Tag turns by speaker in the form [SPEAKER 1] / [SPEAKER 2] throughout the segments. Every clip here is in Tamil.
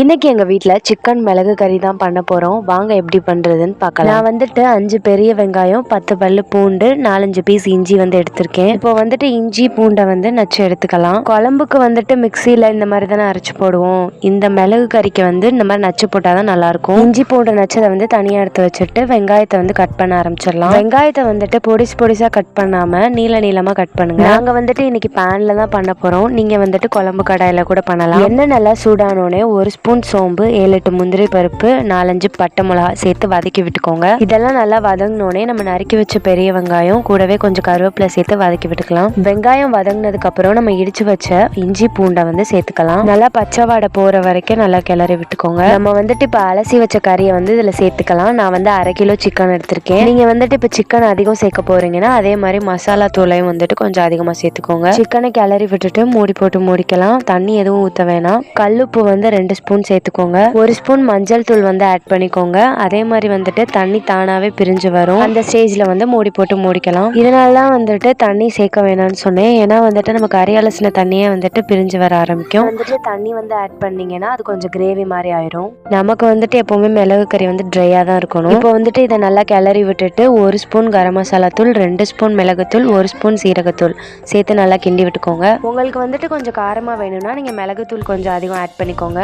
[SPEAKER 1] இன்னைக்கு எங்கள் வீட்டில் சிக்கன் மிளகு கறி தான் பண்ண போகிறோம் வாங்க எப்படி பண்ணுறதுன்னு பார்க்கலாம். நான் வந்துட்டு அஞ்சு பெரிய வெங்காயம் பத்து பல்லு பூண்டு நாலஞ்சு பீஸ் இஞ்சி வந்து எடுத்திருக்கேன். இப்போ வந்துட்டு இஞ்சி பூண்டை வந்து நச்சு எடுத்துக்கலாம். குழம்புக்கு வந்துட்டு மிக்சியில் இந்த மாதிரி தானே அரைச்சு போடுவோம். இந்த மிளகு கறிக்கு வந்து இந்த மாதிரி நச்சு போட்டால் தான் நல்லாயிருக்கும். இஞ்சி பூண்டு நச்சதை வந்து தனியாக எடுத்து வச்சுட்டு வெங்காயத்தை வந்து கட் பண்ண ஆரம்பிச்சிடலாம். வெங்காயத்தை வந்துட்டு பொடிசு பொடிசாக கட் பண்ணாமல் நீள நீளமாக கட் பண்ணுங்க. நாங்கள் வந்துட்டு இன்னைக்கு பேனில் தான் பண்ண போகிறோம் நீங்கள் வந்துட்டு குழம்பு கடாயில் கூட பண்ணலாம். எண்ணெய் நல்லா சூடானோடனே ஒரு ஸ்பூன் சோம்பு ஏழு எட்டு முந்திரி பருப்பு நாலஞ்சு பட்டை மிளகா சேர்த்து வதக்கி விட்டுக்கோங்க. இதெல்லாம் நல்லா வதங்கினோடனே நம்ம நறுக்கி வச்ச பெரிய வெங்காயம் கூடவே கொஞ்சம் கருவேப்பிலை சேர்த்து வதக்கி விட்டுக்கலாம். வெங்காயம் வதங்கினதுக்கு அப்புறம் நம்ம இடிச்சு வச்ச இஞ்சி பூண்டை வந்து சேர்த்துக்கலாம். நல்லா பச்சை வாடை போற வரைக்கும் நல்லா கிளறி விட்டுக்கோங்க. நம்ம வந்துட்டு இப்போ அலசி வச்ச கறியை வந்து இதுல சேர்த்துக்கலாம். நான் வந்து அரை கிலோ சிக்கன் எடுத்திருக்கேன். நீங்க வந்துட்டு இப்போ சிக்கன் அதிகம் சேர்க்க போறீங்கன்னா அதே மாதிரி மசாலா தூளையும் வந்துட்டு கொஞ்சம் அதிகமா சேர்த்துக்கோங்க. சிக்கனை கிளறி விட்டுட்டு மூடி போட்டு மூடிக்கலாம். தண்ணி எதுவும் ஊற்ற வேணாம். கல்லுப்பு வந்து ரெண்டு ஸ்பூன் சேர்த்துக்கோங்க. ஒரு ஸ்பூன் மஞ்சள் தூள் வந்து ஆட் பண்ணிக்கோங்க. அதே மாதிரி வந்துட்டு தண்ணி தானாவே பிரிஞ்சு வரும். அந்த ஸ்டேஜ்ல வந்து மூடி போட்டு மூடிக்கலாம். இதனால தான் வந்துட்டு தண்ணி சேர்க்க வேணாம்னு சொன்னேன். ஏன்னா வந்துட்டு நம்ம கறி அலசின தண்ணியே வந்துட்டு பிரிஞ்சு வர ஆரம்பிக்கும். வந்துட்டு தண்ணி வந்து ஆட் பண்ணீங்கன்னா அது கொஞ்சம் கிரேவி மாதிரி ஆயிரும். நமக்கு வந்துட்டு எப்பவுமே மிளகு கறி வந்து ட்ரையா தான் இருக்கணும். இப்போ வந்துட்டு இதை நல்லா கிளறி விட்டுட்டு ஒரு ஸ்பூன் கரம் மசாலா தூள் ரெண்டு ஸ்பூன் மிளகுத்தூள் ஒரு ஸ்பூன் சீரகத்தூள் சேர்த்து நல்லா கிண்டி விட்டுக்கோங்க. உங்களுக்கு வந்துட்டு கொஞ்சம் காரமாக வேணும்னா நீங்கள் மிளகுத்தூள் கொஞ்சம் அதிகம் ஆட் பண்ணிக்கோங்க.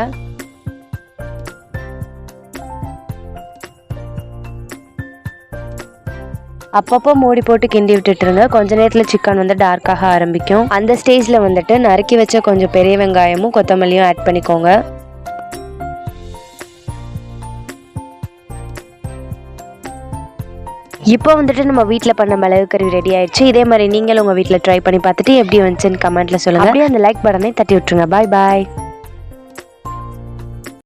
[SPEAKER 1] அப்பப்போ மூடி போட்டு கிண்டி விட்டுட்டுருங்க கொஞ்ச நேரத்தில் சிக்கன் வந்து டார்க்காக ஆரம்பிக்கும். அந்த ஸ்டேஜில் வந்துட்டு நறுக்கி வச்ச கொஞ்சம் பெரிய வெங்காயமும் கொத்தமல்லியும் ஆட் பண்ணிக்கோங்க. இப்போ வந்துட்டு நம்ம வீட்டில் பண்ண மிளகு கறி ரெடி ஆயிடுச்சு. இதே மாதிரி நீங்களும் உங்கள் வீட்டில் ட்ரை பண்ணி பார்த்துட்டு எப்படி வந்துச்சுன்னு கமெண்ட்டில் சொல்லுங்கள் அப்படியே அந்த லைக் பட்டனை தட்டி விட்டுருங்க. பாய் பாய்